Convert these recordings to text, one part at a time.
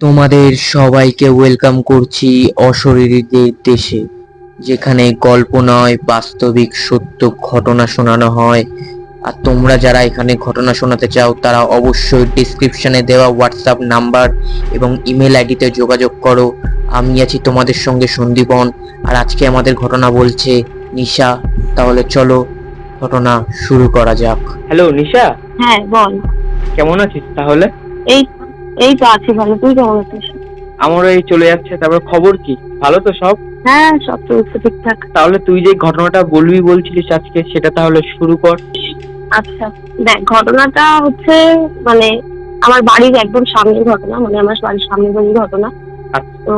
তোমাদের সবাইকে ওয়েলকাম করছি অশরীরীদের দেশে যেখানে গল্প নয় বাস্তবিক সত্য ঘটনা শোনানো হয়। আর তোমরা যারা এখানে ঘটনা শোনাতে চাও তারা অবশ্যই ডিসক্রিপশনে দেওয়া হোয়াটসঅ্যাপ নাম্বার এবং ইমেল আইডিতে যোগাযোগ করো। আমি আছি তোমাদের সঙ্গে সন্দীপন আর আজকে আমাদের ঘটনা বলছে নিশা। তাহলে চলো ঘটনা শুরু করা যাক। হ্যালো নিশা? হ্যাঁ বল। কেমন আছিস তাহলে? এই এই তো আছি ভালো। তুই কেমন আছিস? আমারও এই চলে যাচ্ছে। তারপর খবর কি? ভালো তো সব? হ্যাঁ সব চলছে ঠিকঠাক। তাহলে তুই যে ঘটনাটা বলবি বলছিলিস আজকে সেটা তাহলে শুরু কর। আচ্ছা দেখ ঘটনাটা হচ্ছে মানে আমার বাড়ির একদম সামনের ঘটনা মানে আমার বাড়ির সামনের বাড়ির ঘটনা। আচ্ছা। তো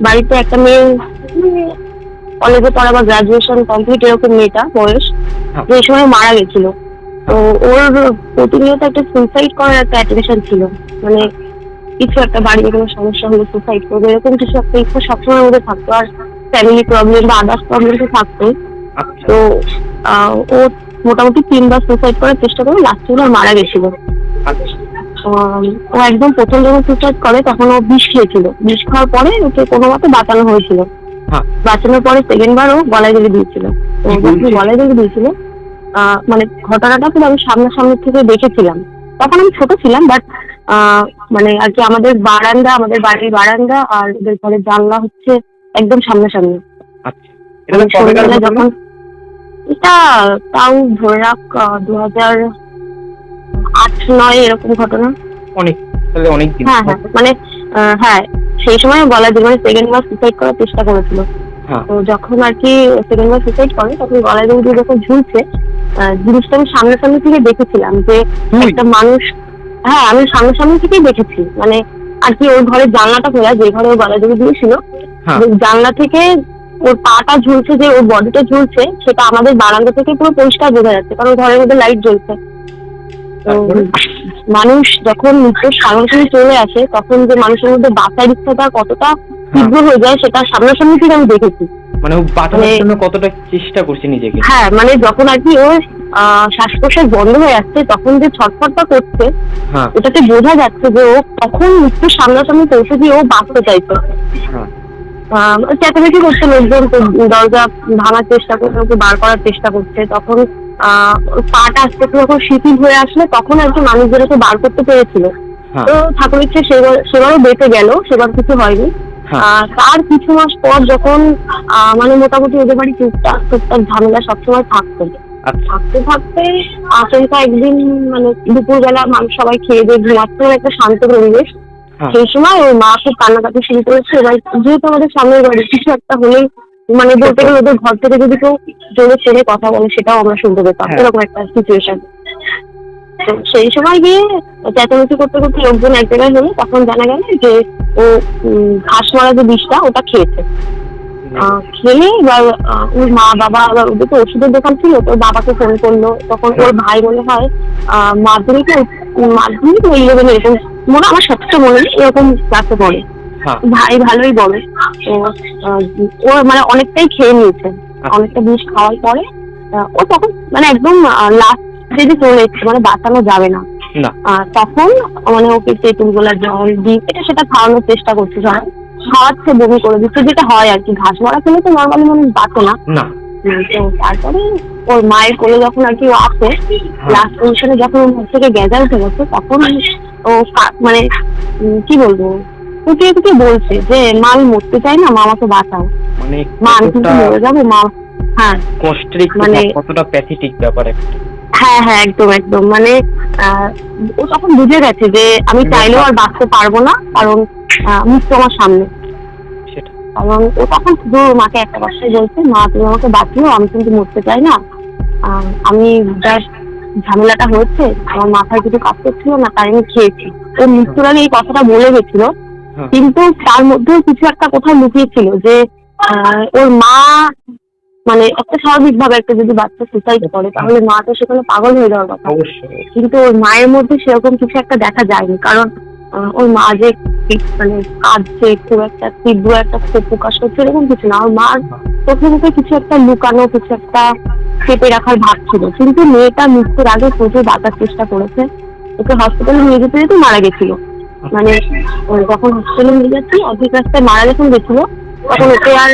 বাড়িতে একটা মেয়ে মানে কলেজে পড়া বা গ্রাজুয়েশন কমপ্লিট এরকম মেয়েটা বয়স হ্যাঁ। যে সময় মারা গেছিল। তো ওর প্রতিনিয়ত একটা সুইসাইড করার একটা অ্যাটেনশন ছিল। মানে কিছু একটা বাড়িতে কোনো সমস্যা হলে সুসাইড করবে এরকম কিছু একটা ইচ্ছা সবসময় মধ্যে থাকতো। আর ফ্যামিলি প্রবলেম বা আদার্স প্রবলেম তো থাকতোই। আচ্ছা। তো ও মোটামুটি তিনবার সুসাইড করার চেষ্টা করে লাস্টে ওর মারা গেছিল। আচ্ছা। ও একদম প্রথম যখন সুসাইড করে তখন ও বিষ খেয়েছিল। বিষ খাওয়ার পরে ওকে কোনো মতে বাঁচানো হয়েছিল। হ্যাঁ। বাঁচানোর পরে সেকেন্ড বার ও গলায় জেলে দিয়েছিল? গলায় জেলে দিয়েছিল। মানে ঘটনাটা পুরো আমি সামনাসামনি থেকে দেখেছিলাম। তখন আমি ছোট ছিলাম বাট মানে আর কি আমাদের বারান্দা আমাদের বাড়ির বারান্দা আর ওদের ঘরের জানলা হচ্ছে একদম সামনাসামনি। আচ্ছা। ঘটনা? যখন এটা তাও ধরে রাখ দু হাজার আট নয় এরকম ঘটনা। অনেক তাহলে অনেক হ্যাঁ হ্যাঁ মানে হ্যাঁ সেই সময় বলা যায় মানে সেকেন্ড বার সুসাইড করার চেষ্টা করেছিল। হ্যাঁ। তো যখন আর কি সেকেন্ড বার সুসাইড করে তখন গলায় দড়ি যখন ঝুলছে জিনিসটা আমি সামনাসামনি থেকে দেখেছিলাম যে একটা মানুষ হ্যাঁ আমি সামনাসামনি থেকেই দেখেছি। মানে আর কি ওর ঘরের জানলাটা খোলা যে ঘরে ওর গলায় দড়ি দিয়েছিল। হ্যাঁ। জানলা থেকে ওর পাটা ঝুলছে যে ওর বডিটা ঝুলছে সেটা আমাদের বারান্দা থেকে পুরো পরিষ্কার বোঝা যাচ্ছে কারণ ঘরের মধ্যে লাইট জ্বলছে। মানুষ যখন মৃত্যুর সামনাসামনি চলে আসে তখন যে মানুষের মধ্যে বাঁচার ইচ্ছাটা কতটা হ্যাঁ, তীব্র হয়ে যায় সেটা সামনাসামনি থেকে আমি দেখেছি। মানে ও বাঁচানোর মানে- জন্য কতটা চেষ্টা করছে নিজেকে? হ্যাঁ মানে যখন আর কি ওর শ্বাস প্রশ্বাস বন্ধ হয়ে যাচ্ছে তখন যে ছটফটটা করছে হ্যাঁ। ওটাতে বোঝা যাচ্ছে যে ও তখন মৃত্যুর সামনাসামনি পৌঁছে দিয়ে ও বাঁচতে চাইছে। হ্যাঁ। আহ, চেঁচামেচি করছে লোকজন দরজা ভাঙার চেষ্টা করছে ওকে বার করার চেষ্টা করছে। তখন পাটা আস্তে আস্তে যখন শিথিল হয়ে আসলে তখন আর কি মানুষজন বার করতে পেরেছিল। হ্যাঁ। তো ঠাকুর ইচ্ছে সেবার সেবারও বেঁচে গেল সেবার কিছু হয়নি। হ্যাঁ তার কিছু মাস পর যখন মানে মোটামুটি ওদের বাড়ি টুকটাক টুকটাক ঝামেলা সবসময় থাকতো। আচ্ছা। থাকতে থাকতে আচমকা একদিন মানে দুপুরবেলা মানুষ সবাই খেয়ে দিয়ে ঘুমাচ্ছে একটা শান্ত পরিবেশ। হ্যাঁ। সেই সময় ওর মা খুব কান্নাকাটি শুরু করেছে। এবার যেহেতু আমাদের সামনের বাড়ি কিছু একটা হলেই মানে বলতে গেলে ওদের ঘর থেকে যদি কেউ জোরে ছেড়ে কথা বলে সেটাও আমরা শুনতে পেতাম। হ্যাঁ। এরকম একটা সিচুয়েশন তো সেই সময় গিয়ে চেঁচামেচি করতে করতে লোকজন এক জায়গায় হলো তখন জানা গেল যে ও ঘাস মারা যে বিষটা ওটা খেয়েছে। খেলে এবার ওর মা বাবা আবার ওদের তো ওষুধের দোকান ছিল তো বাবাকে ফোন করল। তখন ওর ভাই মনে হয় মাধ্যমিকে মাধ্যমিক ইলেভেন এরকম মনে আমার সবচেয়ে মনে নেই এরকম ক্লাসে পড়ে। হ্যাঁ। ভাই ভালোই আহ, ও মানে অনেকটাই খেয়ে নিয়েছে। অনেকটা বিষ খাওয়ার পরে ও তখন মানে একদম লাস্ট যদি চলে এসছে মানে বাঁচানো যাবে না। তখন মানে ওকে তেঁতুল গোলা জল ডিম এটা সেটা খাওয়ানোর চেষ্টা করছে সবাই। খাওয়াচ্ছে বমি করে দিচ্ছে যেটা হয় আর কি ঘাস মারা খেলে তো নর্মালি মানুষ বাঁচে না। তো তারপরে ওর মায়ের কোলে যখন আর কি ও লাস্ট পজিশনে যখন ওর মুখ থেকে গেজা উঠে গেছে তখন ও মানে কি বলব ফুটিয়ে ফুটিয়ে বলছে যে মা আমি মরতে চাই না মা আমাকে বাঁচাও। মানে মা আমি কিন্তু মরে যাব মা হ্যাঁ। মানে- কতটা প্যাথেটিক ব্যাপার একটা। হ্যাঁ হ্যাঁ একদম একদম। মানে ও তখন বুঝে গেছে যে আমি চাইলেও আর বাঁচতে পারব না কারণ মৃত্যু আমার সামনে। কারণ ও তখন শুধু মাকে একটা কথাই বলছে মা তুমি আমাকে বাঁচিও আমি কিন্তু মরতে চাই না। আমি জাস্ট ঝামেলাটা হয়েছে আমার মাথায় কিছু কাজ করছিল না তাই আমি খেয়েছি। ও মৃত্যুর আগে এই কথাটা বলে গেছিল হ্যাঁ। কিন্তু তার মধ্যেও কিছু একটা কোথাও লুকিয়েছিল যে আহ, ওর মা মানে একটা স্বাভাবিক ভাবে একটা যদি বাচ্চা সুসাইড করে তাহলে মা তো সেখানে পাগল হয়ে যাওয়ার কথা। কিন্তু ওর মায়ের মধ্যে সেরকম কিছু একটা দেখা যায়নি কারণ ওর মা যে মানে কাঁদছে খুব একটা তীব্র একটা ক্ষোভ প্রকাশ করছে এরকম কিছু না। ওর মার চোখে মুখে কিছু একটা লুকানো কিছু একটা চেপে রাখার ভাব ছিল। কিন্তু মেয়েটা মৃত্যুর আগে প্রচুর বাঁচার চেষ্টা করেছে। ওকে হসপিটালে নিয়ে যেতে যেতে মারা গেছিল। মানে যখন হসপিটালে নিয়ে যাচ্ছি অর্ধেক রাস্তায় মারা যখন গেছিল তখন ওকে আর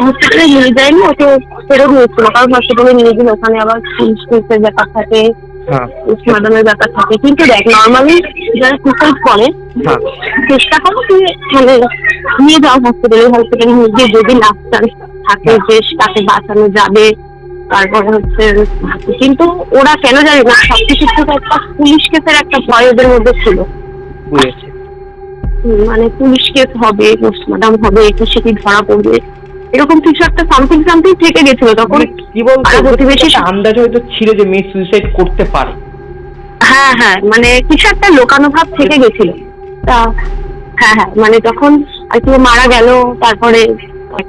হসপিটালে নিয়ে যায়নি ওকে ফেরত নিয়েছিল কারণ হসপিটালে নিয়ে গেলে ওখানে আবার পুলিশ কেসের ব্যাপার থাকে হ্যাঁ। পোস্টমর্টমের ব্যাপার থাকে। কিন্তু দেখ নর্মালি যারা সুসাইড করে হ্যাঁ। চেষ্টা করো তুমি মানে নিয়ে যাও হসপিটালে হসপিটালে নিয়ে গিয়ে যদি লাস্ট চান্স থাকে যে তাকে বাঁচানো যাবে তারপরে হচ্ছে কিন্তু ওরা কেন জানি না সবকিছু থেকে একটা পুলিশ কেসের একটা ভয় ওদের মধ্যে ছিল। মানে পুলিশ কেস হবে পোস্টমর্টম হবে একটু সেটি ধরা পড়বে। এরকম কিছু একটা সামথিং সামথিং থেকে গেছিল তখন মানে কি বলতো প্রতিবেশী আন্দাজ হয়তো ছিল যে মেয়ে সুইসাইড করতে পারে। হ্যাঁ হ্যাঁ মানে কিছু একটা লোকানুভাব থেকে গেছিল। তা হ্যাঁ হ্যাঁ মানে তখন আর কি মারা গেল তারপরে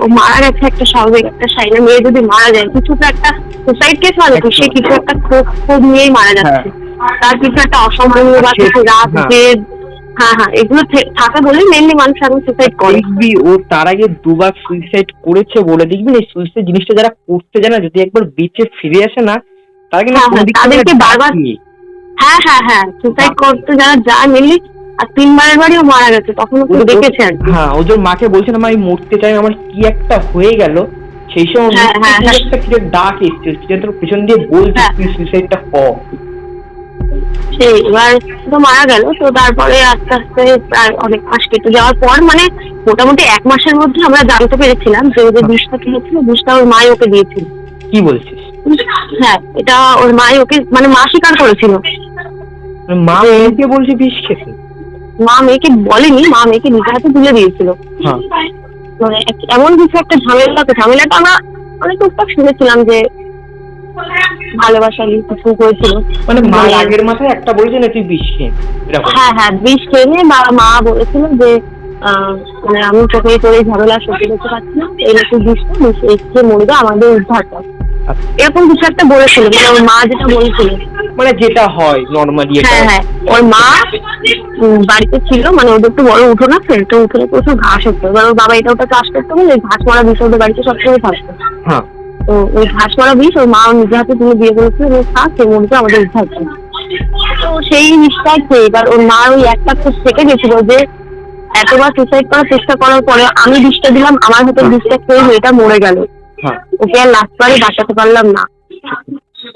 ও মারা গেছে একটা স্বাভাবিক একটা সাইনা মেয়ে যদি মারা যায় কিছু তো একটা সুসাইড কেস মানে সে কিছু একটা ক্ষোভ ক্ষোভ নিয়েই মারা যাচ্ছে। তার কিছু একটা অসম্মানীয় বা কিছু রাত হ্যাঁ। জেদ হ্যাঁ হ্যাঁ এগুলো থে- থাকে বলেই মেনলি মানুষ এখন সুসাইড করে। দেখবি ও তার আগে দুবার সুইসাইড করেছে বলে দেখবি এই সুইসাইড জিনিসটা যারা করতে জানে না, যদি একবার বেঁচে ফিরে আসে না তারা কিন্তু হ্যাঁ, কোনো হ্যাঁ, তাদেরকে বারবার- হ্যাঁ হ্যাঁ হ্যাঁ করতে যারা যায় মেনলি আর তিনবারের মারা গেছে তখন ওকে ও- ও- দেখেছে আর হ্যাঁ ওদের মাকে বলছে না আমি মরতে চাই আমার কি একটা হয়ে গেল? সেই সময়। একটা কিছু ডাক এসছে পিছন দিয়ে বলছে। তুই সুইসাইডটা কর সেই এবার তো মারা গেল তো তারপরে আস্তে আস্তে প্রায় অনেক মাস কেটে যাওয়ার পর মানে মোটামুটি এক মাসের মধ্যে আমরা জানতে পেরেছিলাম যে ওই যে বিষটা খেয়েছিল বিষটা ওর মাই ওকে দিয়েছিল। কি বলছিস? হ্যাঁ এটা ওর মাই ওকে মানে মা স্বীকার করেছিল। মানে মা মেয়েকে বলছে বিষ খেতে? মা মেয়েকে বলেনি মা মেয়েকে নিজের হাতে তুলে দিয়েছিল। হ্যাঁ। মানে এমন কিছু একটা ঝামেলা তো ঝামেলাটা আমরা অনেক টুকটাক শুনেছিলাম যে ভালোবাসা কিছু হয়েছিল মানে মা মানে- আগের মাথায় একটা বলেছে না তুই বিষ খেয়ে? হ্যাঁ হ্যাঁ বিষ খেয়ে নিয়ে মা বলেছিল যে মানে আমি চোখে করে ঝামেলা সত্যি করতে পারছি না। এই বিষটা বিষ এই খেয়ে মরবে আমাদের উদ্ধার কর। আচ্ছা। এরকম কিছু একটা বলেছিল মানে ওর মা যেটা বলেছিল। মানে যেটা হয় নর্মালি হ্যাঁ হ্যাঁ ওর মা বাড়িতে ছিল মানে ওদের তো বড় উঠোন আছে তো উঠোনে প্রচুর ঘাস হতো। এবার ওর বাবা এটা ওটা চাষ করতে বলে ঘাস মারা বিষ ওদের বাড়িতে সবসময় থাকতো। হ্যাঁ। তো ওই ঘাস মারা বিষ ওর মা নিজে হাতে তুলে দিয়ে বলেছিল যে খা সে মরবে আমাদের উদ্ধার কর। তো সেই বিষটাই খেয়ে এবার ওর মা ওই একটা খুব থেকে গেছিল যে এতবার সুসাইড করার চেষ্টা করার পরে আমি বিষটা দিলাম আমার হাতে বিষটা খেয়ে মেয়েটা মরে গেল। হ্যাঁ। ওকে আর লাস্ট বারে বাঁচাতে পারলাম না।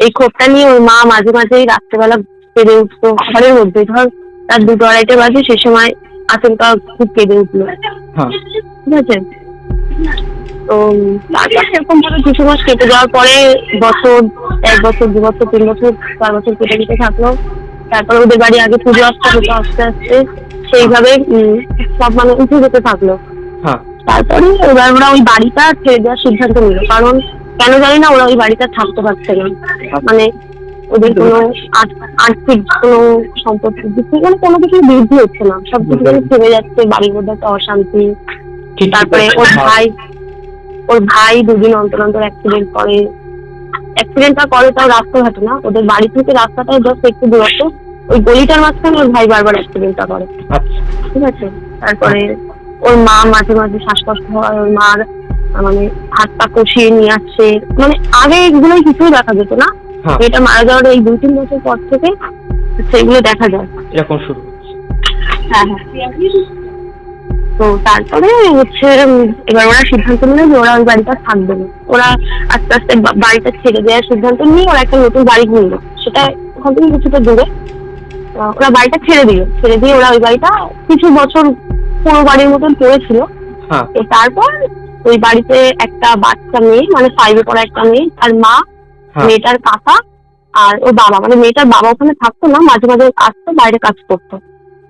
এই ক্ষোভটা নিয়ে ওর মা মাঝে মাঝেই রাত্রেবেলা কেঁদে উঠতো ঘরের মধ্যে। ধর তার দুটো আড়াইটে বাজে সে সময় আচমকা খুব কেঁদে উঠল। হ্যাঁ। ঠিক আছে? তো তারপর সেরকম ভাবে কিছু মাস কেটে যাওয়ার পরে বছর এক বছর দু বছর তিন বছর চার বছর কেটে কেটে থাকল। তারপরে ওদের বাড়ি আগে পুজো আসতে হতো আস্তে আস্তে সেইভাবে সব মানে উঠে যেতে থাকল। হ্যাঁ। তারপরে এবার ওরা ওই বাড়িটা ছেড়ে দেওয়ার সিদ্ধান্ত নিল। কারণ কেন জানি না ওরা ওই বাড়িটা থাকতে পারছে না। মানে ওদের কোনো আর্থিক কোনো থেকে মানে কোনো কিছু বৃদ্ধি হচ্ছে না। সব কিছু থেমে যাচ্ছে বাড়ির মধ্যে একটা অশান্তি। তারপরে ওর ভাই ওর ভাই দুদিন অন্তর অন্তর অ্যাক্সিডেন্ট করে। অ্যাক্সিডেন্টটা করে তাও রাস্তাঘাটে না। ওদের বাড়ি থেকে রাস্তাটায় জাস্ট একটু দূরত্ব। ওই গলিটার মাঝখানে ওর ভাই বারবার অ্যাক্সিডেন্টটা করে। আচ্ছা। ঠিক আছে? তারপরে ওর মা মাঝে মাঝে শ্বাসকষ্ট হয়। ওর মার মানে হাত পা কষিয়ে নিয়ে আসছে মানে আগে এগুলোই কিছুই দেখা যেত না। হ্যাঁ। এটা মারা যাওয়ার এই দুই তিন বছর পর থেকে সেগুলো দেখা যায়। এরকম শুরু হ্যাঁ হ্যাঁ। তো তারপরে হচ্ছে এবার ওরা সিদ্ধান্ত নিল যে ওরা ওই বাড়িটা থাকবে না। ওরা আস্তে আস্তে বাড়িটা ছেড়ে দেওয়ার সিদ্ধান্ত নিয়ে ওরা একটা নতুন বাড়ি কিনলো। সেটা ওখান থেকে কিছুটা দূরে। ওরা বাড়িটা ছেড়ে দিল। ছেড়ে দিয়ে ওরা ওই বাড়িটা কিছু বছর পুরো বাড়ির মতন পড়েছিল হ্যাঁ। তো তারপর ওই বাড়িতে একটা বাচ্চা মেয়ে মানে ফাইভে পড়া একটা মেয়ে তার মা হ্যাঁ। মেয়েটার কাকা আর ওর বাবা। মানে মেয়েটার বাবা ওখানে থাকতো না মাঝে মাঝে আসতো বাইরে কাজ করতো।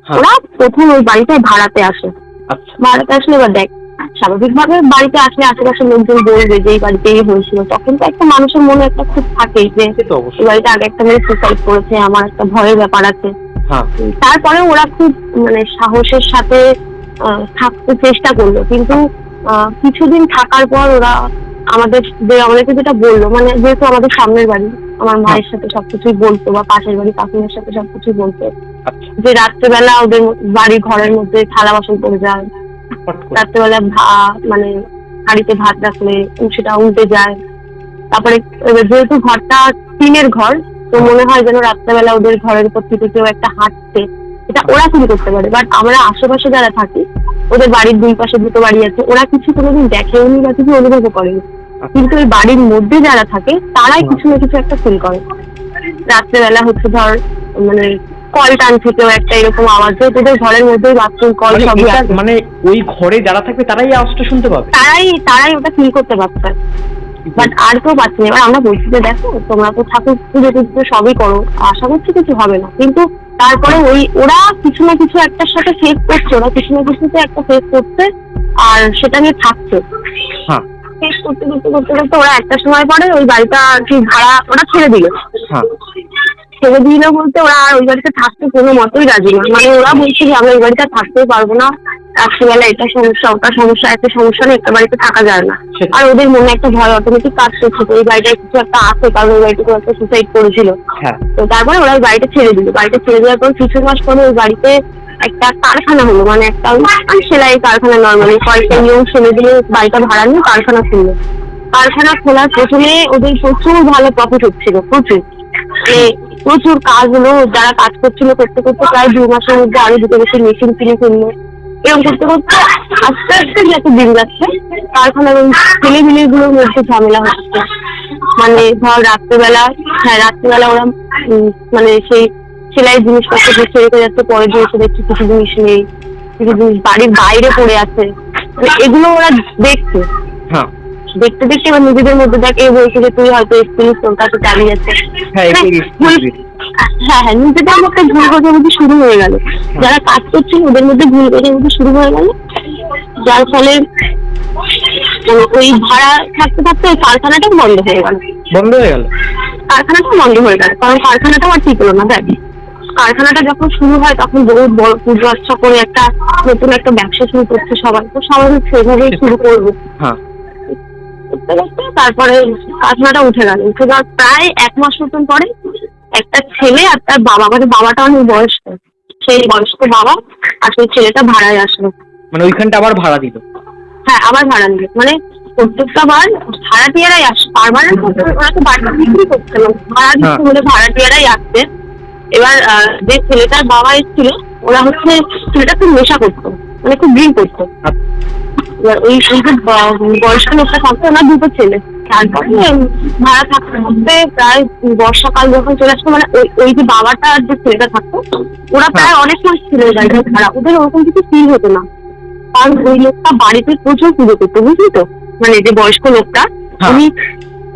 হ্যাঁ। ওরা প্রথম ওই বাড়িটায় ভাড়াতে আসে। আচ্ছা। ভাড়াতে আসলে এবার দেখ স্বাভাবিকভাবে বাড়িতে আসলে আশেপাশের লোকজন বলবে যে এই বাড়িতে এই হয়েছিল। তখন তো একটা মানুষের মনে একটা খুব থাকেই যে এই বাড়িতে আগে একটা মেয়ে সুসাইড করেছে আমার একটা ভয়ের ব্যাপার আছে। হ্যাঁ। তারপরে ওরা খুব মানে সাহসের সাথে থাকতে চেষ্টা করল। কিন্তু আহ, কিছুদিন থাকার পর ওরা আমাদের যে আমাদেরকে যেটা বলল মানে যেহেতু আমাদের সামনের বাড়ি আমার মায়ের সাথে সবকিছুই বলতো বা পাশের বাড়ি কাকুনের সাথে সবকিছুই বলতো। আচ্ছা। যে রাত্রেবেলা ওদের বাড়ি ঘরের মধ্যে থালা বাসন পড়ে যায়। রাত্রেবেলা ভা মানে হাঁড়িতে ভাত রাখলে সেটা উল্টে যায়। তারপরে যেহেতু ঘরটা টিনের ঘর তো মনে হয় যেন রাত্রেবেলা ওদের ঘরের উপর থেকে কেউ একটা হাঁটছে। এটা ওরা চুরি করতে পারে? বাট আমরা আশেপাশে যারা থাকি ওদের বাড়ির দুই পাশে দুটো বাড়ি আছে ওরা কিছু কোনোদিন দেখেওনি বা কিছু অনুভবও করেনি। কিন্তু ওই বাড়ির মধ্যে যারা থাকে তারাই কিছু না কিছু একটা ফিল করে। রাত্রেবেলা হচ্ছে ধর মানে কল টানছে কেউ একটা এরকম আওয়াজ হয় তোদের ঘরের মধ্যেই বাথরুম কল মানে সবই মানে ওই ঘরে যারা থাকবে তারাই আওয়াজটা শুনতে পাবে? তারাই তারাই ওটা ফিল করতে পারছে। বাট আর কেউ পাচ্ছে না। এবার আমরা বলছি যে দেখো তোমরা তো ঠাকুর পুজো টুজো সবই করো। আশা করছি কিছু হবে না। কিন্তু তারপরে ওই ওরা কিছু না কিছু একটার সাথে ফেস করছে। ওরা কিছু না কিছুতে একটা ফেস করছে আর সেটা নিয়ে থাকছে। হ্যাঁ। করতে করতে করতে করতে ওরা একটা সময় পরে ওই বাড়িটা কি ভাড়া ওরা ছেড়ে দিল। হ্যাঁ। ছেড়ে দিল বলতে ওরা আর ওই বাড়িতে থাকতে কোনো মতোই রাজি না। মানে ওরা বলছে যে আমরা ওই বাড়িতে আর থাকতেই পারব না। রাত্রিবেলা এটা সমস্যা ওটা সমস্যা একটা সমস্যা নেই একটা বাড়িতে থাকা যায় না। আর ওদের মনে একটা ভয় অটোমেটিক কাজ করছে তো এই বাড়িটায় কিছু একটা আছে কারণ ওই বাড়িতে একটা সুসাইড করেছিল। হ্যাঁ। তো তারপরে ওরা ওই বাড়িটা ছেড়ে দিল। বাড়িটা ছেড়ে দেওয়ার পর কিছু মাস পরে ওই বাড়িতে একটা কারখানা হলো মানে একটা সেলাই কারখানা নর্মালি কয়েকটা নিয়ম ছেলে দিয়ে বাড়িটা ভাড়া নিয়ে কারখানা খুললো। কারখানা খোলার প্রথমে ওদের প্রচুর ভালো প্রফিট হচ্ছিল, প্রচুর। মানে প্রচুর কাজ হলো, যারা কাজ করছিল করতে করতে প্রায় দু মাসের মধ্যে আরও দুটো বেশি মেশিন কিনে ফেলল। এরকম করতে করতে আস্তে আস্তে যত দিন যাচ্ছে, কারখানার ওই ছেলে গুলোর মধ্যে ঝামেলা হচ্ছে। মানে ধর রাত্রেবেলা হ্যাঁ রাত্রেবেলা ওরা মানে সেই সেলাই জিনিসপত্র গুছিয়ে রেখে যাচ্ছে পরে দিন এসে দেখছি কিছু জিনিস নেই কিছু জিনিস বাড়ির বাইরে পড়ে আছে। মানে এগুলো ওরা দেখছে। হ্যাঁ। দেখতে দেখতে এবার নিজেদের মধ্যে দেখ এ বলছে যে তুই হয়তো এক্সপিরিয়েন্স তোর কাছে চালিয়ে যাচ্ছে। হ্যাঁ মানে হ্যাঁ হ্যাঁ নিজেদের মধ্যে ভুল বোঝাবুঝি শুরু হয়ে গেল। যারা কাজ করছিল ওদের মধ্যে ভুল বোঝাবুঝি শুরু হয়ে গেল। যার ফলে মানে ওই ভাড়া থাকতে থাকতে ওই কারখানাটাও বন্ধ হয়ে গেল। বন্ধ হয়ে গেল? কারখানাটা বন্ধ হয়ে গেল কারণ কারখানাটাও আর টিকলো না দেখ। কারখানাটা যখন শুরু হয় তখন বহু বড় পুজো আচ্ছা করে একটা নতুন একটা ব্যবসা শুরু করছে সবাই। তো স্বাভাবিক সেভাবেই শুরু করব। হ্যাঁ। তারপরে কারখানাটা উঠে গেল। উঠে যাওয়ার প্রায় এক মাস মতন পরে একটা ছেলে আর তার বাবা মানে বাবাটা অনেক বয়স্ক সেই বয়স্ক বাবা আর সেই ছেলেটা ভাড়ায় আসলো। মানে ওইখানটা আবার ভাড়া দিল? হ্যাঁ আবার ভাড়া নিল মানে প্রত্যেকটা বার ভাড়াটিয়ারাই আসে পারমানেন্ট ওরা তো বাড়িটা বিক্রি করছে না। ভাড়া দিচ্ছে বলে ভাড়াটিয়ারাই আসছে। এবার যে ছেলেটার বাবা এসেছিল ওরা হচ্ছে ছেলেটা খুব নেশা করতো মানে খুব ড্রিঙ্ক করতো। এবার ওই ওই যে বয়স্ক লোকটা থাকতো ওনার দুটো ছেলে। তারপরে ভাড়া থাকতে থাকতে প্রায় বর্ষাকাল যখন চলে আসতো মানে ওই ওই যে বাবাটা আর যে ছেলেটা থাকতো ওরা প্রায় অনেক মাস ছিল ওই ভাড়া। ওদের ওরকম কিছু ফিল হতো না। কারণ ওই লোকটা বাড়িতে প্রচুর পুজো করতো বুঝলি তো? মানে যে বয়স্ক লোকটা হ্যাঁ। উনি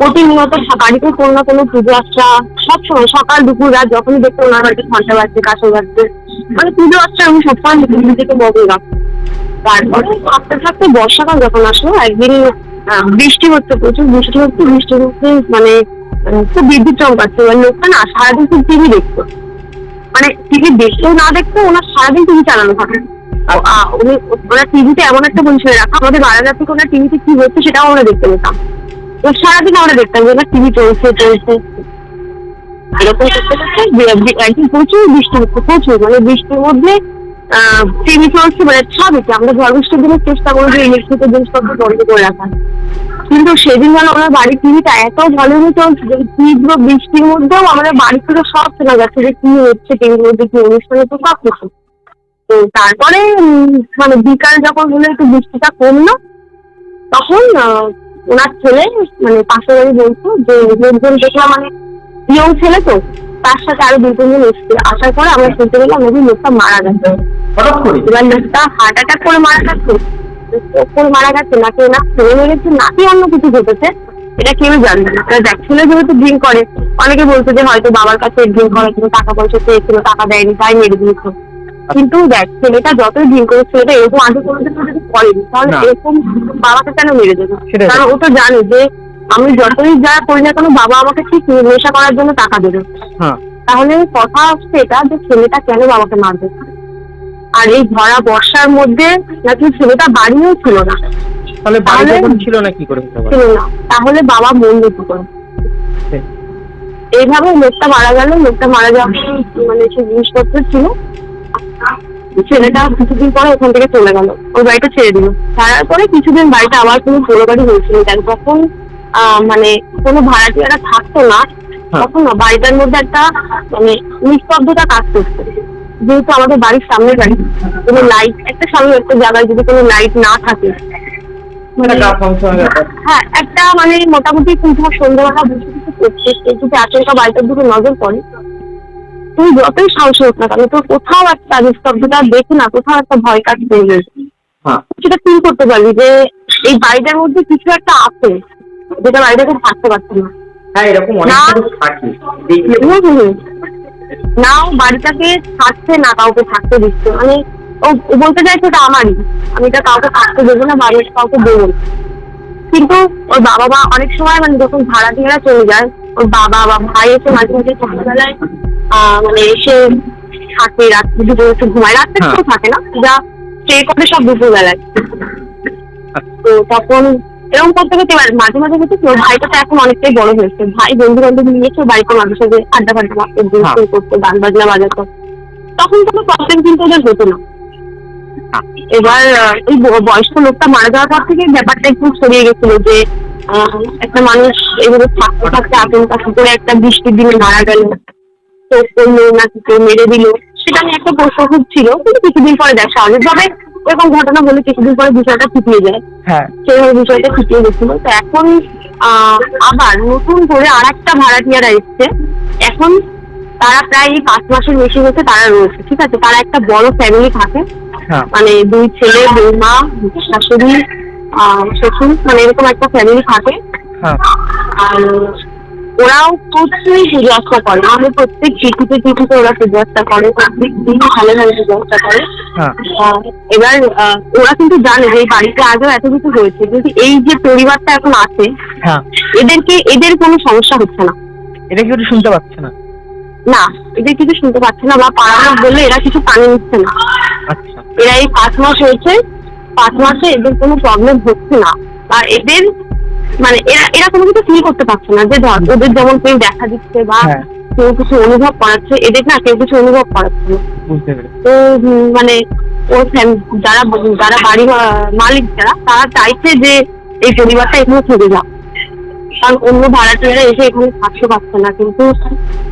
প্রতিনিয়ত বাড়িতে কোনো না কোনো পুজো আচ্ছা সবসময় সকাল দুপুর রাত যখনই দেখতো ওনার বাড়িতে ঘণ্টা বাজছে কাঁসর বাজছে মানে পুজো আচ্ছা আমি সবসময় নিজেকে বদল রাখতো তারপরে থাকতে থাকতে বর্ষাকাল যখন আসলো একদিন বৃষ্টি হচ্ছে প্রচুর বৃষ্টি হচ্ছে বৃষ্টি হচ্ছে মানে খুব বিদ্যুৎ চমকাচ্ছে এবার লোকটা না সারাদিন খুব টিভি দেখতো। মানে টিভি দেখতেও না দেখতেও ওনার সারাদিন টিভি চালানো থাকে ও- আ, উনি ওরা টিভিতে এমন একটা পরিচয় রাখা আমাদের বারান্দা থেকে ওনার টিভিতে কি হচ্ছে সেটাও আমরা দেখতে পেতাম। সারাদিন আমরা দেখতাম যে টিভি চলছে চলছে। একদিন প্রচুর প্রচুর মানে বৃষ্টির মধ্যে টিভি চলছে মানে আমরা ঝড় বৃষ্টির চেষ্টা যে করে কিন্তু সেদিন ওনার বাড়ির টিভিটা এত ভলিউমে চলছে তীব্র বৃষ্টির মধ্যেও আমাদের বাড়ি থেকে সব শোনা যাচ্ছে যে কি হচ্ছে, টিভির মধ্যে কি অনুষ্ঠান হচ্ছে। সব কিছু তো তারপরে মানে বিকাল যখন হলো একটু বৃষ্টিটা কমলো, তখন ওনার ছেলে মানে পাশের বাড়ি বলতো যে লোকজন দেখলাম মানে ইয়ং ছেলে তো তার সাথে আরও দুই তিনজন এসছে আসার পরে আমরা শুনতে পেলাম নাকি লোকটা মারা গেছে। এবার লোকটা হার্ট অ্যাটাক করে মারা গেছে। করে মারা গেছে নাকি না ফেলে মেরেছে নাকি অন্য কিছু ঘটেছে? এটা কেউ জানবে না। দেখ ছেলে যেহেতু ড্রিঙ্ক করে অনেকে বলছে যে হয়তো বাবার কাছে ড্রিঙ্ক করার জন্য টাকা পয়সা চেয়েছিল টাকা দেয়নি তাই মেরে দিয়েছে। কিন্তু দেখ ছেলেটা যতই ড্রিঙ্ক করে ছেলেটা এরকম আগে কোনোদিন যদি করেনি। তাহলে এরকম বাবাকে কেন মেরে দেবে? কারণ ও তো জানে যে আমি যতই যা করি না কেন বাবা আমাকে ঠিক নেশা করার জন্য টাকা দেবে। হ্যাঁ। তাহলে কথা হচ্ছে এটা যে ছেলেটা কেন বাবাকে মারবে? আর এই ভরা বর্ষার মধ্যে নাকি ছেলেটা বাড়িও ছিল না? তাহলে বাড়ি যখন ছিল না কি করে ছিল না। তাহলে বাবা মরল কি করে? এইভাবে লোকটা মারা গেল। লোকটা মারা যাওয়ার মানে সে জিনিসপত্র ছিল। ছেলেটা কিছুদিন পরে ওখান থেকে চলে গেল। ওই বাড়িটা ছেড়ে দিল। ছাড়ার পরে কিছুদিন বাড়িটা আবার কোনো পোড়ো বাড়ি হয়েছিল যখন আহ, মানে কোনো ভাড়াটিয়ারা থাকতো না হ্যাঁ। তখন না বাড়িটার মধ্যে একটা মানে নিস্তব্ধতা কাজ করছে যেহেতু আমাদের বাড়ির সামনে বাড়ি কোনো লাইট একটা সামনে একটা জায়গায় যদি কোনো লাইট না থাকে মানে হ্যাঁ একটা মানে মোটামুটি কিন্তু সন্ধ্যাবেলা বসে কিছু করছে যদি আচমকা বাড়িটার দিকে নজর পড়ে। তুমি যতই সাহসী হোক না কেন তোর কোথাও একটা নিস্তব্ধতা দেখে না কোথাও একটা ভয় কাজ পেয়ে গেছে হ্যাঁ। সেটা ফিল করতে পারবি যে এই বাড়িটার মধ্যে কিছু একটা আছে যেটা বাড়িটাকে থাকতে পারছে না। হ্যাঁ এরকম না। বাড়িটাকে থাকছে না কাউকে থাকতে দিচ্ছে। মানে ও বলতে চাইছে এটা আমারই। আমি এটা কাউকে থাকতে দেবো না বাড়ির কাউকে দেবো কিন্তু ওর বাবা মা অনেক সময় মানে যখন ভাড়া দিয়ে চলে যায় ওর বাবা বা ভাই এসে মাঝে মাঝে আহ, মানে এসে থাকে রাত্রি দুপুরে একটু ঘুমায়। রাত্রে হ্যাঁ। কেউ থাকে না যা স্টে করে সব দুপুরবেলায়। তো তখন এরকম করতে করতে এবার মাঝে মাঝে কিন্তু ভাইটা তো এখন অনেকটাই বড় হয়েছে ভাই বন্ধু বান্ধব নিয়েছে বাড়িতে মাঝে সাথে আড্ডা ফাড্ডা মারতো হ্যাঁ। করতো গান বাজনা বাজাতো। তখন কোনো প্রবলেম কিন্তু ওদের হতো না। হ্যাঁ। এবার ওই বয়স্ক লোকটা মারা যাওয়ার পর থেকে ব্যাপারটা একটু ছড়িয়ে গেছিল যে একটা মানুষ এইভাবে থাকতে থাকতে আতঙ্কা করে একটা বৃষ্টির দিনে মারা গেল। চোখ করল নাকি কেউ মেরে দিল সেটা নিয়ে একটা প্রশ্ন খুব ছিল কিন্তু কিছুদিন পরে দেখ স্বাভাবিকভাবে এরকম ঘটনা হলে কিছুদিন পরে বিষয়টা ফুটিয়ে যায়। হ্যাঁ। সেইভাবে বিষয়টা ফুটিয়ে গেছিল। তো এখন আবার নতুন করে আর একটা ভাড়াটিয়ারা এসছে। এখন তারা প্রায় পাঁচ মাসের বেশি হচ্ছে তারা রয়েছে ঠিক আছে? তারা একটা বড় ফ্যামিলি থাকে। হ্যাঁ। মানে দুই ছেলে বৌমা শাশুড়ি আহ, শ্বশুর মানে এরকম একটা ফ্যামিলি থাকে। হ্যাঁ। আর ওরাও প্রত্যেক পুজো আর্চা করে। আমাদের প্রত্যেক চিঠিতে চিঠিতে ওরা পুজো আর্চা করে প্রত্যেক দিন ভালো ভালো পুজো আর্চা করে। হ্যাঁ। এবার ওরা কিন্তু জানে যে এই বাড়িতে আগেও এত কিছু হয়েছে কিন্তু এই যে পরিবারটা এখন আছে হ্যাঁ। এদেরকে এদের কোনো সমস্যা হচ্ছে না। এটা কি শুনতে পাচ্ছে না? না এদের কিছু শুনতে পাচ্ছে না বা পাড়ানো বললে এরা কিছু কানে নিচ্ছে না। আচ্ছা। এরা এই পাঁচ মাস হয়েছে পাঁচ মাসে এদের কোনো প্রবলেম হচ্ছে না। আর এদের মানে এরা এরা কোনো কিছু ফিল করতে পারছে না। যে ধর ওদের যেমন কেউ দেখা দিচ্ছে বা হ্যাঁ। কেউ কিছু অনুভব করাচ্ছে এদের না কেউ কিছু অনুভব করাচ্ছে না। তো মানে ওর যারা যারা বাড়ি মালিক যারা তারা চাইছে যে এই পরিবারটা এখানে থেকে যাক। কারণ অন্য ভাড়াটিয়ারা এসে এখানে থাকতে পারছে না। কিন্তু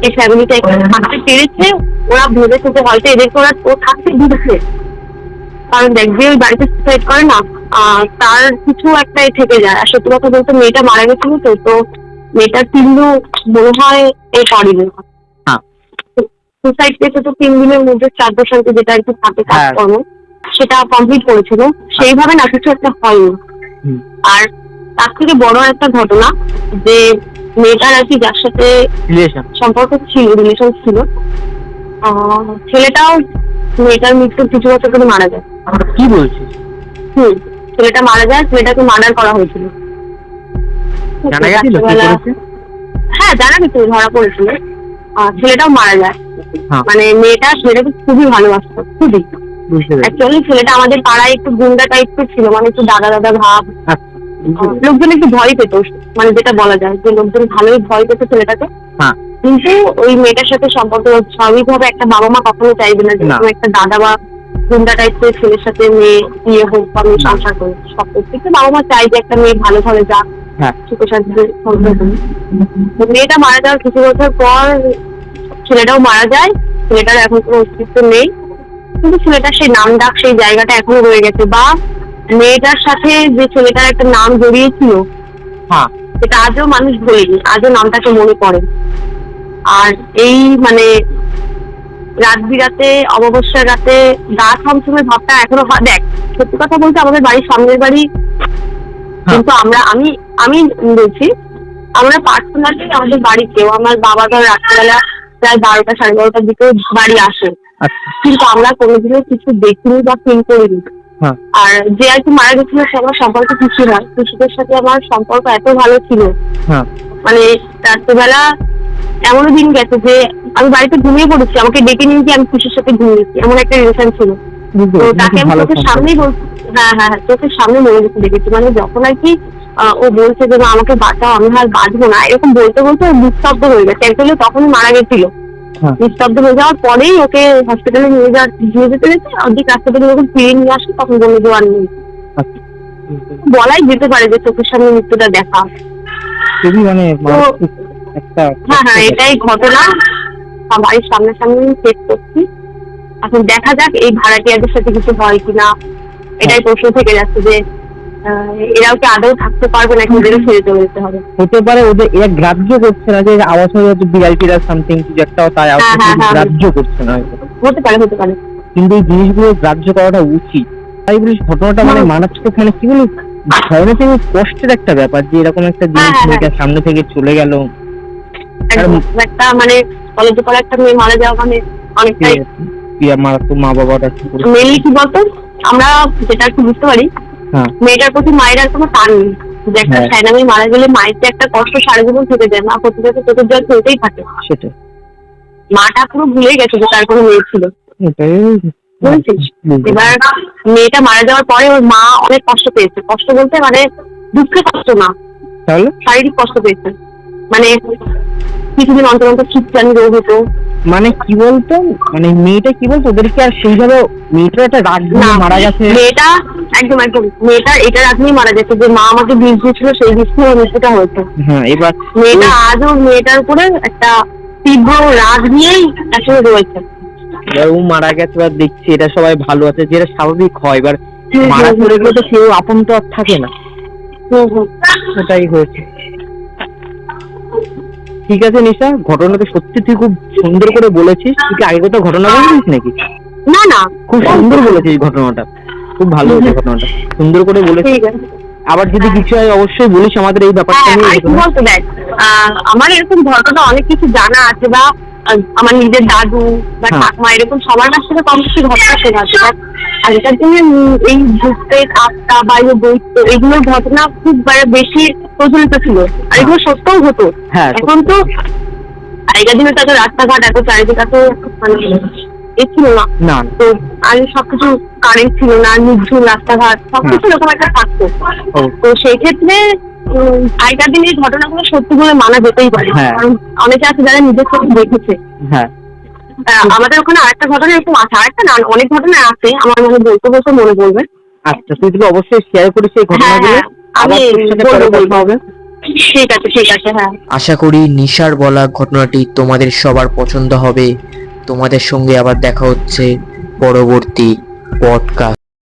এই ফ্যামিলিটা এখানে থাকতে পেরেছে। ওরা ভেবেছে যে হয়তো এদেরকে ওরা ও থাকতে দিচ্ছে। কারণ দেখ যে ওই বাড়িতে সুসাইড করে না তার কিছু একটাই থেকে যায়। আর সত্যি কথা বলতে মেয়েটা মারা গেছিল তো তো মেয়েটার কিন্তু মনে হয় এ করেনি। হ্যাঁ। সুসাইড কেসে তো তিন দিনের মধ্যে চার বছরকে যেটা একটু থাকে হ্যাঁ। কাজকর্ম সেটা কমপ্লিট করেছিল। সেইভাবে না কিছু একটা হয়নি। আর তার থেকে বড় একটা ঘটনা যে মেয়েটার আর কি যার সাথে সম্পর্ক ছিল রিলেশন ছিল আহ, ছেলেটাও মেয়েটার মৃত্যুর কিছু বছর করে মারা যায়। কি বলছিস হুম ছেলেটা মারা যায় ছেলেটাকে মার্ডার করা হয়েছিল। হ্যাঁ জানা গেছিল ধরা পড়েছিল। ছেলেটাও মারা যায়। হ্যাঁ। মানে মেয়েটা ছেলেটাকে খুবই ভালোবাসতো খুবই। অ্যাকচুয়ালি ছেলেটা আমাদের পাড়ায় একটু গুন্ডা টাইপের ছিল মানে একটু দাদা দাদা ভাব। পেরেছি। লোকজন একটু ভয় পেত মানে যেটা বলা যায় যে লোকজন ভালোই ভয় পেত ছেলেটাকে। হ্যাঁ। কিন্তু ওই মেয়েটার সাথে সম্পর্ক স্বাভাবিকভাবে একটা বাবা মা কখনো চাইবে না যে একটা দাদা বা গুন্ডা টাইপের ছেলের সাথে মেয়ে বিয়ে হোক বা মেয়ে সংসার করুক সব প্রত্যেকটা বাবা মা চাই যে একটা মেয়ে ভালো ঘরে যাক হ্যাঁ। সুখে শান্তিতে সংসার করুক। মেয়েটা মারা যাওয়ার কিছু বছর পর ছেলেটাও মারা যায় ছেলেটার এখন কোনো অস্তিত্ব নেই। কিন্তু ছেলেটার সেই নাম ডাক সেই জায়গাটা এখনও রয়ে গেছে। বা মেয়েটার সাথে যে ছেলেটার একটা নাম জড়িয়েছিল হ্যাঁ। সেটা আজও মানুষ ভোলেনি আজও নামটাকে মনে পড়ে। আর এই মানে রাত বিরাতে অমাবস্যার রাতে গা ছমছমের ভাবটা এখনও হয় দেখ সত্যি কথা বলতে আমাদের বাড়ির সামনের বাড়ি কিন্তু আমরা আমি আমি বলছি আমরা পার্সোনালি আমাদের বাড়িতেও আমার বাবা ধর রাত্রেবেলা প্রায় বারোটা সাড়ে বারোটার দিকে বাড়ি আসে। আচ্ছা। কিন্তু আমরা কোনোদিনও কিছু দেখিনি বা ফিল করিনি। হ্যাঁ আর যে আর কি মারা গেছিল সে আমার সম্পর্ক খুশি হয় খুশিদের সাথে আমার সম্পর্ক এত ভালো ছিল। হ্যাঁ। মানে রাত্রেবেলা এমনও দিন গেছে যে আমি বাড়িতে ঘুমিয়ে পড়েছি। আমাকে ডেকে নিয়ে গিয়ে আমি খুশির সাথে ঘুমিয়েছি। এমন একটা রিলেশন ছিল। তো তাকে আমি চোখের সামনেই বলছি। হ্যাঁ হ্যাঁ হ্যাঁ চোখের সামনে মনে রেখে দেখেছি মানে যখন আর কি ও বলছে যে আমাকে বাঁচাও আমি আর বাঁচবো না। এরকম বলতে বলতে ও নিস্তব্ধ হয়ে গেছে। অ্যাকচুয়ালি তখনই মারা গেছিল। হ্যাঁ। নিস্তব্ধ হয়ে যাওয়ার পরেই ওকে হসপিটালে নিয়ে যাওয়ার নিয়ে যেতে গেছে অর্ধেক রাস্তা থেকে যখন ফিরে নিয়ে আসে তখন বলে দেওয়ার নেই। আচ্ছা। বলাই যেতে পারে যে চোখের সামনে মৃত্যুটা দেখা। খুবই মানে হ্যাঁ হ্যাঁ এটাই ঘটনা। বাড়ির সামনে সামনে চেক করছি। এখন দেখা যাক এই ভাড়াটিয়াদের সাথে কিছু হয় কিনা। এটাই প্রশ্ন থেকে যাচ্ছে যে এরাও কি আদৌ থাকতে পারবে নাকি ওদেরও ফিরে চলে যেতে হবে? হতে পারে ওদের এরা গ্রাহ্য করছে না যে আওয়াজ হয়ে যাচ্ছে বিড়াল টিড়াল সামথিং কিছু একটা তাই আওয়াজ হ্যাঁ, হ্যাঁ, হ্যাঁ। গ্রাহ্য করছে না হতে পারে হতে পারে। কিন্তু এই জিনিসগুলো গ্রাহ্য করাটা উচিত। তাই বলিস ঘটনাটা মানে। মারাত্মক মানে কি বলি ভয়ানক এবং কষ্টের একটা ব্যাপার যে এরকম একটা জিনিস সামনে থেকে চলে গেল। একটা মানে কলেজে পড়া একটা মেয়ে মারা যাওয়া মানে অনেকটাই মা বাবাটা কি মেনলি কি বলতো আমরা যেটা একটু বুঝতে পারি। মেয়েটার প্রতি মায়ের আর কোনো টান নেই। যে একটা হ্যাঁ। সাইনামি মারা গেলে মায়ের যে একটা কষ্ট সারা জীবন থেকে যায় মা প্রতি বছর চোখের জল চলতেই থাকে। সেটা মাটা পুরো ভুলে গেছে যে তার কোনো মেয়ে ছিল। বুঝেছিস? এবার মেয়েটা মারা যাওয়ার পরে ওর মা অনেক কষ্ট পেয়েছে। কষ্ট বলতে মানে দুঃখে কষ্ট না। শারীরিক কষ্ট পেয়েছে। মানে কিছুদিন অন্তর অন্তর খিচচানি রোগ হতো। মানে কি বলতো? মানে মেয়েটা কি বলতো? ওদেরকে আর সেইভাবে মেয়েটার একটা রাগ নিয়ে মারা গেছে। মেয়েটা একদম একদম মেয়েটা এটা রাত নিয়ে মারা গেছে যে মা আমাকে বিষ দিয়েছিল সেই বিষ নিয়ে মৃত্যুটা হয়েছে। হ্যাঁ এবার মেয়েটা আজও মেয়েটার উপরে একটা তীব্র রাগ নিয়েই আসলে রয়েছে। এবার ও মারা গেছে এবার দেখছি এটা সবাই ভালো আছে যেটা স্বাভাবিক হয় এবার মারা হুম, পড়ে গেলে তো কেউ আপন তো আর থাকে না। ওটাই হয়েছে। ঠিক আছে নিশা? ঘটনাটা সত্যি তুই খুব সুন্দর করে বলেছিস। তুই কি আগে কোথাও ঘটনা বলেছিস নাকি? না না। খুব সুন্দর বলেছিস ঘটনাটা। খুব ভালো হয়েছে ঘটনাটা। সুন্দর করে বলেছিস। আবার যদি কিছু হয় অবশ্যই বলিস আমাদের এই ব্যাপারটা হ্যাঁ নিয়ে। বলতো দেখ আমার এরকম ঘটনা অনেক কিছু জানা আছে বা আমার নিজের দাদু বা হ্যাঁ। ঠাকুমা এরকম সবার কাছ থেকে কম বেশি ঘটনা শোনা আছে। আগেকার দিনে এই ভূতের আত্মা বা এই দৈত্য এগুলোর ঘটনা খুব মানে বেশি প্রচলিত ছিল। আর এগুলো সত্যও হতো। হ্যাঁ এখন তো আগেকার দিনে তো রাস্তাঘাট এত চারিদিকে এত মানে এ ছিল না। তো আগে সবকিছু কারেন্ট ছিল না নির্ঝুম রাস্তাঘাট সবকিছু এরকম একটা থাকতো। তো সেই ক্ষেত্রে আগেকার দিনের ঘটনাগুলো সত্যি বলে মানা যেতেই পারে। হ্যাঁ। কারণ অনেকে আছে যারা নিজের চোখে দেখেছে। হ্যাঁ। আমাদের ওখানে আরেকটা ঘটনা এরকম আছে আরেকটা না অনেক ঘটনা আছে। আমার মনে বলতে বলতে মনে পড়বে। আচ্ছা তুই যদি অবশ্যই শেয়ার করিস এই হ্যাঁ ঘটনাগুলো। হ্যাঁ। আমি বলব হবে। ঠিক আছে ঠিক আছে হ্যাঁ। আশা করি নিশার বলা ঘটনাটি তোমাদের সবার পছন্দ হবে। তোমাদের সঙ্গে আবার দেখা হচ্ছে পরবর্তী পডকাস্ট